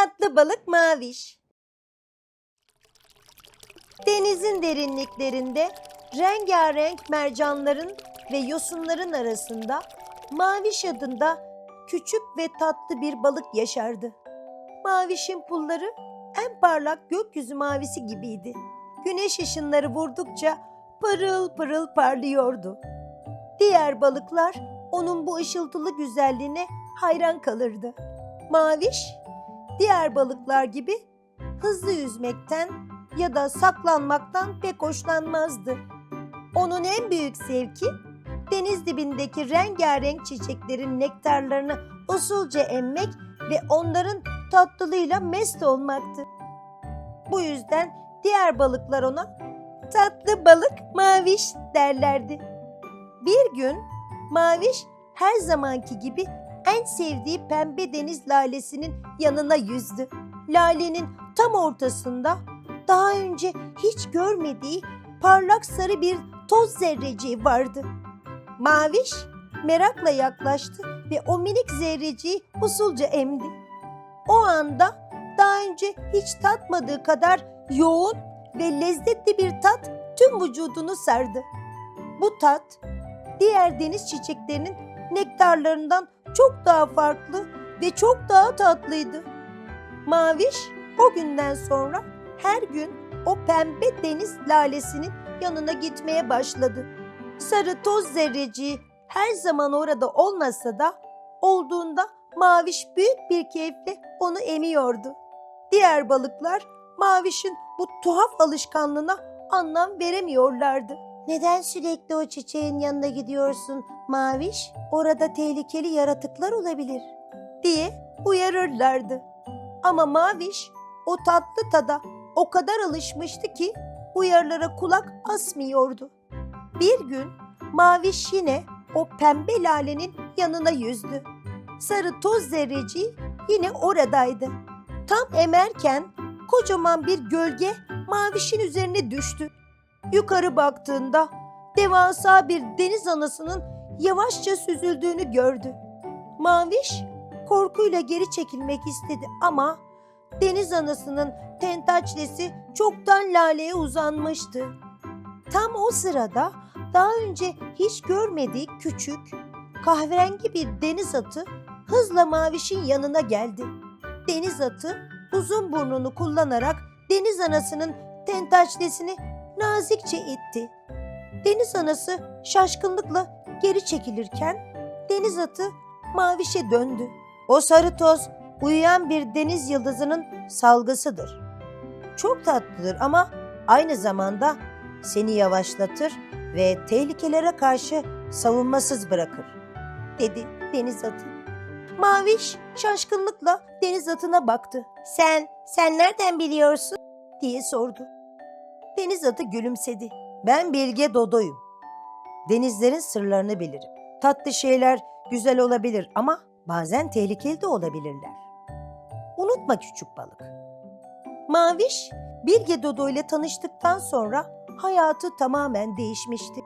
Tatlı balık maviş. Denizin derinliklerinde rengarenk mercanların ve yosunların arasında Maviş adında küçük ve tatlı bir balık yaşardı. Mavişin pulları en parlak gökyüzü mavisi gibiydi. Güneş ışınları vurdukça pırıl pırıl parlıyordu. Diğer balıklar onun bu ışıltılı güzelliğine hayran kalırdı. Maviş, diğer balıklar gibi hızlı yüzmekten ya da saklanmaktan pek hoşlanmazdı. Onun en büyük zevki deniz dibindeki rengarenk çiçeklerin nektarlarını usulca emmek ve onların tatlılığıyla mest olmaktı. Bu yüzden diğer balıklar ona tatlı balık maviş derlerdi. Bir gün maviş her zamanki gibi en sevdiği pembe deniz lalesinin yanına yüzdü. Lalenin tam ortasında daha önce hiç görmediği parlak sarı bir toz zerreciği vardı. Maviş merakla yaklaştı ve o minik zerreciği usulca emdi. O anda daha önce hiç tatmadığı kadar yoğun ve lezzetli bir tat tüm vücudunu sardı. Bu tat diğer deniz çiçeklerinin nektarlarından çok daha farklı ve çok daha tatlıydı. Maviş o günden sonra her gün o pembe deniz lalesinin yanına gitmeye başladı. Sarı toz zerreciği her zaman orada olmasa da olduğunda Maviş büyük bir keyifle onu emiyordu. Diğer balıklar Maviş'in bu tuhaf alışkanlığına anlam veremiyorlardı. Neden sürekli o çiçeğin yanına gidiyorsun Maviş? Orada tehlikeli yaratıklar olabilir diye uyarırlardı. Ama Maviş o tatlı tada o kadar alışmıştı ki uyarılara kulak asmıyordu. Bir gün Maviş yine o pembe lalenin yanına yüzdü. Sarı toz zerreciği yine oradaydı. Tam emerken kocaman bir gölge Maviş'in üzerine düştü. Yukarı baktığında devasa bir deniz anasının yavaşça süzüldüğünü gördü. Maviş korkuyla geri çekilmek istedi ama deniz anasının tentaçlesi çoktan laleye uzanmıştı. Tam o sırada daha önce hiç görmediği küçük, kahverengi bir deniz atı hızla Maviş'in yanına geldi. Deniz atı uzun burnunu kullanarak deniz anasının tentaçlesini nazikçe itti. Deniz anası şaşkınlıkla geri çekilirken deniz atı Maviş'e döndü. O sarı toz uyuyan bir deniz yıldızının salgısıdır. Çok tatlıdır ama aynı zamanda seni yavaşlatır ve tehlikelere karşı savunmasız bırakır, dedi deniz atı. Maviş şaşkınlıkla deniz atına baktı. Sen, sen nereden biliyorsun? diye sordu. Deniz atı gülümsedi. Ben Bilge Dodo'yum. Denizlerin sırlarını bilirim. Tatlı şeyler güzel olabilir ama bazen tehlikeli de olabilirler. Unutma küçük balık. Maviş, Bilge Dodo ile tanıştıktan sonra hayatı tamamen değişmişti.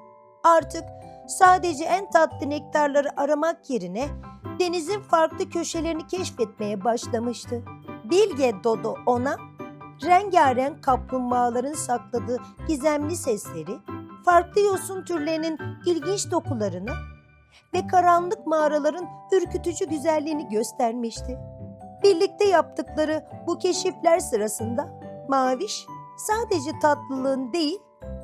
Artık sadece en tatlı nektarları aramak yerine denizin farklı köşelerini keşfetmeye başlamıştı. Bilge Dodo ona rengarenk kaplumbağaların sakladığı gizemli sesleri, farklı yosun türlerinin ilginç dokularını ve karanlık mağaraların ürkütücü güzelliğini göstermişti. Birlikte yaptıkları bu keşifler sırasında Maviş sadece tatlılığın değil,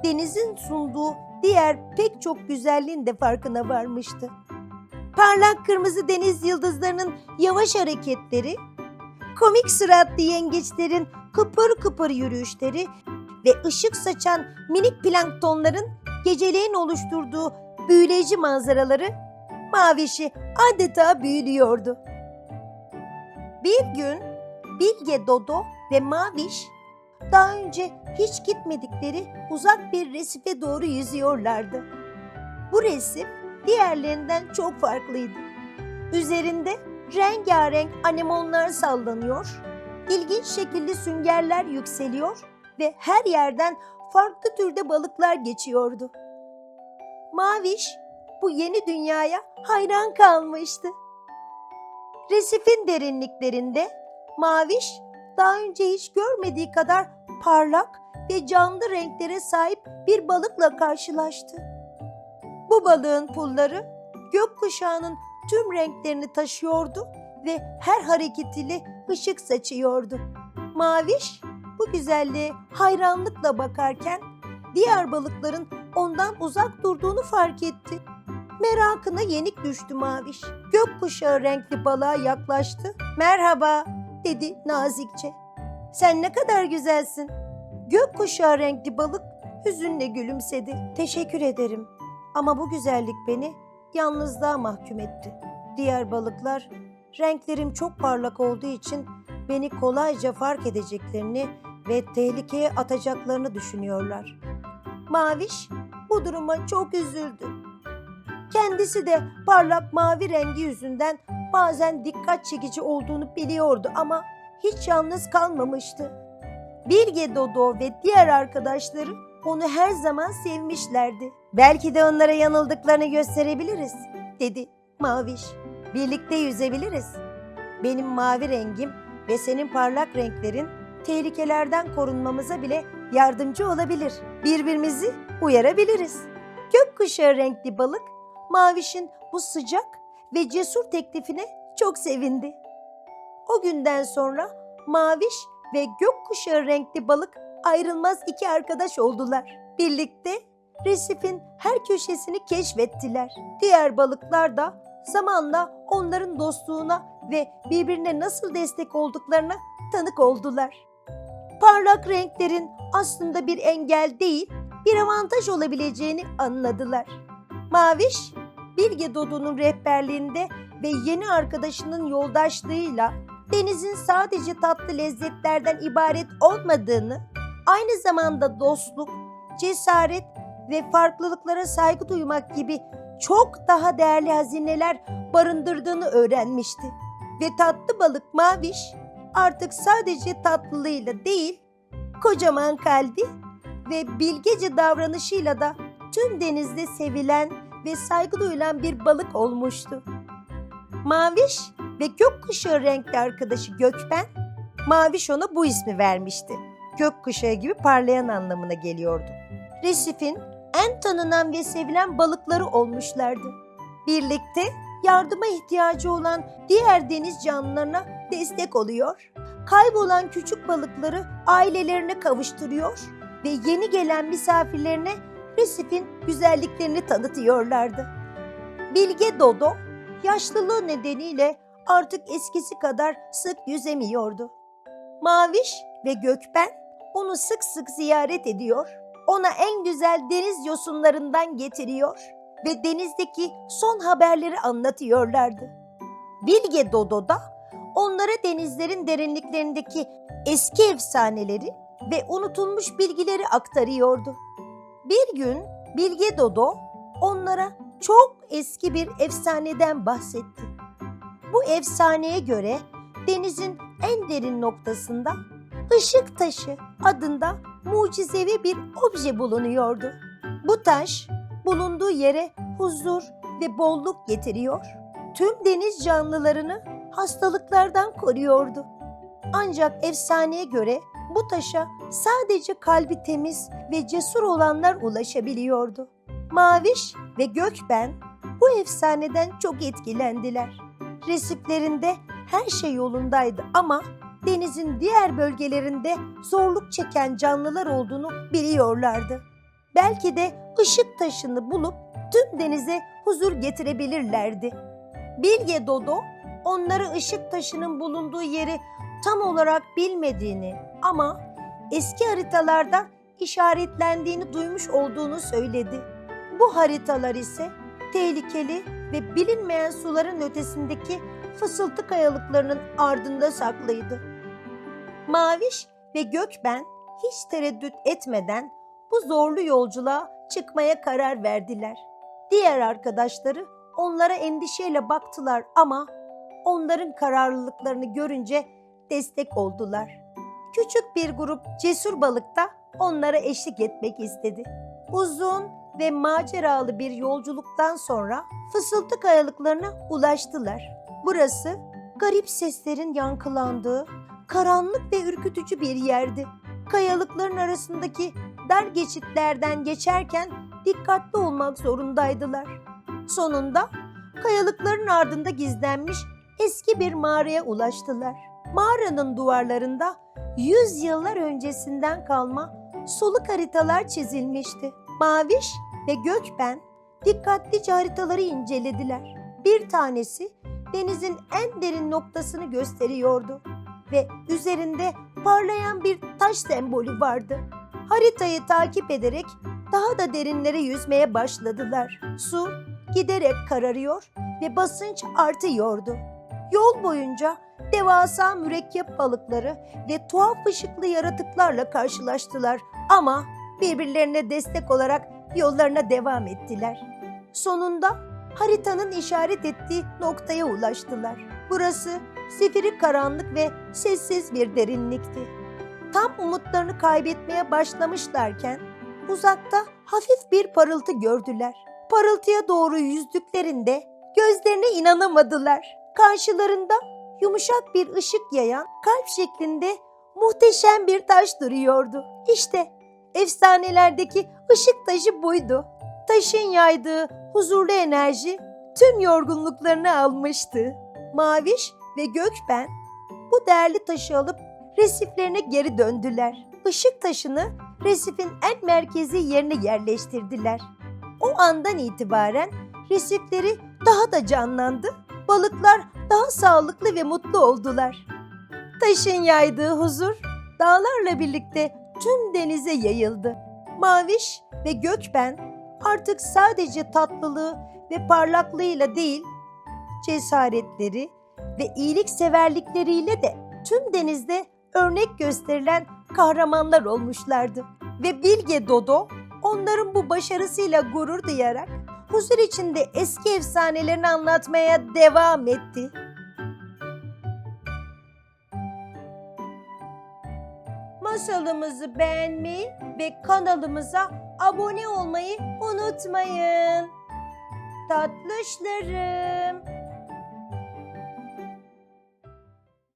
denizin sunduğu diğer pek çok güzelliğin de farkına varmıştı. Parlak kırmızı deniz yıldızlarının yavaş hareketleri, komik suratlı yengeçlerin kıpır kıpır yürüyüşleri ve ışık saçan minik planktonların geceleyin oluşturduğu büyüleyici manzaraları Maviş'i adeta büyülüyordu. Bir gün Bilge Dodo ve Maviş daha önce hiç gitmedikleri uzak bir resife doğru yüzüyorlardı. Bu resif diğerlerinden çok farklıydı. Üzerinde rengarenk anemonlar sallanıyor, ilginç şekilli süngerler yükseliyor ve her yerden farklı türde balıklar geçiyordu. Maviş bu yeni dünyaya hayran kalmıştı. Resifin derinliklerinde Maviş daha önce hiç görmediği kadar parlak ve canlı renklere sahip bir balıkla karşılaştı. Bu balığın pulları gökkuşağının tüm renklerini taşıyordu ve her hareketiyle ışık saçıyordu. Maviş bu güzelliğe hayranlıkla bakarken diğer balıkların ondan uzak durduğunu fark etti. Merakına yenik düştü Maviş. Gökkuşağı renkli balığa yaklaştı. Merhaba dedi nazikçe. Sen ne kadar güzelsin. Gökkuşağı renkli balık hüzünle gülümsedi. Teşekkür ederim. Ama bu güzellik beni yalnızlığa mahkum etti. Diğer balıklar renklerim çok parlak olduğu için beni kolayca fark edeceklerini ve tehlikeye atacaklarını düşünüyorlar. Maviş bu duruma çok üzüldü. Kendisi de parlak mavi rengi yüzünden bazen dikkat çekici olduğunu biliyordu ama hiç yalnız kalmamıştı. Bilge Dodo ve diğer arkadaşları onu her zaman sevmişlerdi. Belki de onlara yanıldıklarını gösterebiliriz, dedi Maviş. Birlikte yüzebiliriz. Benim mavi rengim ve senin parlak renklerin tehlikelerden korunmamıza bile yardımcı olabilir. Birbirimizi uyarabiliriz. Gökkuşağı renkli balık Maviş'in bu sıcak ve cesur teklifine çok sevindi. O günden sonra Maviş ve gökkuşağı renkli balık ayrılmaz iki arkadaş oldular. Birlikte resifin her köşesini keşfettiler. Diğer balıklar da zamanla onların dostluğuna ve birbirine nasıl destek olduklarına tanık oldular. Parlak renklerin aslında bir engel değil, bir avantaj olabileceğini anladılar. Maviş, Bilge Dodo'nun rehberliğinde ve yeni arkadaşının yoldaşlığıyla denizin sadece tatlı lezzetlerden ibaret olmadığını, aynı zamanda dostluk, cesaret ve farklılıklara saygı duymak gibi çok daha değerli hazineler barındırdığını öğrenmişti. Ve tatlı balık Maviş artık sadece tatlılığıyla değil, kocaman kalbi ve bilgece davranışıyla da tüm denizde sevilen ve saygı duyulan bir balık olmuştu. Maviş ve gökkuşağı renkli arkadaşı Gökben, Maviş ona bu ismi vermişti. Gökkuşağı gibi parlayan anlamına geliyordu. Resifin en tanınan ve sevilen balıkları olmuşlardı. Birlikte yardıma ihtiyacı olan diğer deniz canlılarına destek oluyor, kaybolan küçük balıkları ailelerine kavuşturuyor ve yeni gelen misafirlerine resifin güzelliklerini tanıtıyorlardı. Bilge Dodo yaşlılığı nedeniyle artık eskisi kadar sık yüzemiyordu. Maviş ve Gökben onu sık sık ziyaret ediyor, ona en güzel deniz yosunlarından getiriyor ve denizdeki son haberleri anlatıyorlardı. Bilge Dodo da onlara denizlerin derinliklerindeki eski efsaneleri ve unutulmuş bilgileri aktarıyordu. Bir gün Bilge Dodo onlara çok eski bir efsaneden bahsetti. Bu efsaneye göre denizin en derin noktasında ışık taşı adında mucizevi bir obje bulunuyordu. Bu taş bulunduğu yere huzur ve bolluk getiriyor. Tüm deniz canlılarını hastalıklardan koruyordu. Ancak efsaneye göre bu taşa sadece kalbi temiz ve cesur olanlar ulaşabiliyordu. Maviş ve Gökben bu efsaneden çok etkilendiler. Resiplerinde her şey yolundaydı ama denizin diğer bölgelerinde zorluk çeken canlılar olduğunu biliyorlardı. Belki de ışık taşını bulup tüm denize huzur getirebilirlerdi. Bilge Dodo onları ışık taşının bulunduğu yeri tam olarak bilmediğini ama eski haritalarda işaretlendiğini duymuş olduğunu söyledi. Bu haritalar ise tehlikeli ve bilinmeyen suların ötesindeki fısıltı kayalıklarının ardında saklıydı. Maviş ve Gökben hiç tereddüt etmeden bu zorlu yolculuğa çıkmaya karar verdiler. Diğer arkadaşları onlara endişeyle baktılar ama onların kararlılıklarını görünce destek oldular. Küçük bir grup cesur balık da onlara eşlik etmek istedi. Uzun ve maceralı bir yolculuktan sonra fısıltı kayalıklarına ulaştılar. Burası garip seslerin yankılandığı, karanlık ve ürkütücü bir yerdi. Kayalıkların arasındaki dar geçitlerden geçerken dikkatli olmak zorundaydılar. Sonunda kayalıkların ardında gizlenmiş eski bir mağaraya ulaştılar. Mağaranın duvarlarında yüz yıllar öncesinden kalma soluk haritalar çizilmişti. Maviş ve Gökben dikkatlice haritaları incelediler. Bir tanesi denizin en derin noktasını gösteriyordu ve üzerinde parlayan bir taş sembolü vardı. Haritayı takip ederek daha da derinlere yüzmeye başladılar. Su giderek kararıyor ve basınç artıyordu. Yol boyunca devasa mürekkep balıkları ve tuhaf ışıklı yaratıklarla karşılaştılar ama birbirlerine destek olarak yollarına devam ettiler. Sonunda haritanın işaret ettiği noktaya ulaştılar. Burası zifiri karanlık ve sessiz bir derinlikti. Tam umutlarını kaybetmeye başlamışlarken uzakta hafif bir parıltı gördüler. Parıltıya doğru yüzdüklerinde gözlerine inanamadılar. Karşılarında yumuşak bir ışık yayan kalp şeklinde muhteşem bir taş duruyordu. İşte efsanelerdeki ışık taşı buydu. Taşın yaydığı huzurlu enerji tüm yorgunluklarını almıştı. Maviş ve Gökben bu değerli taşı alıp resiflerine geri döndüler. Işık taşını resifin en merkezi yerine yerleştirdiler. O andan itibaren resifleri daha da canlandı. Balıklar daha sağlıklı ve mutlu oldular. Taşın yaydığı huzur dağlarla birlikte tüm denize yayıldı. Maviş ve Gökben artık sadece tatlılığı ve parlaklığıyla değil, cesaretleri ve iyilikseverlikleriyle de tüm denizde örnek gösterilen kahramanlar olmuşlardı. Ve Bilge Dodo onların bu başarısıyla gurur duyarak huzur içinde eski efsanelerini anlatmaya devam etti. Masalımızı beğenmeyi ve kanalımıza abone olmayı unutmayın. Tatlışlarım.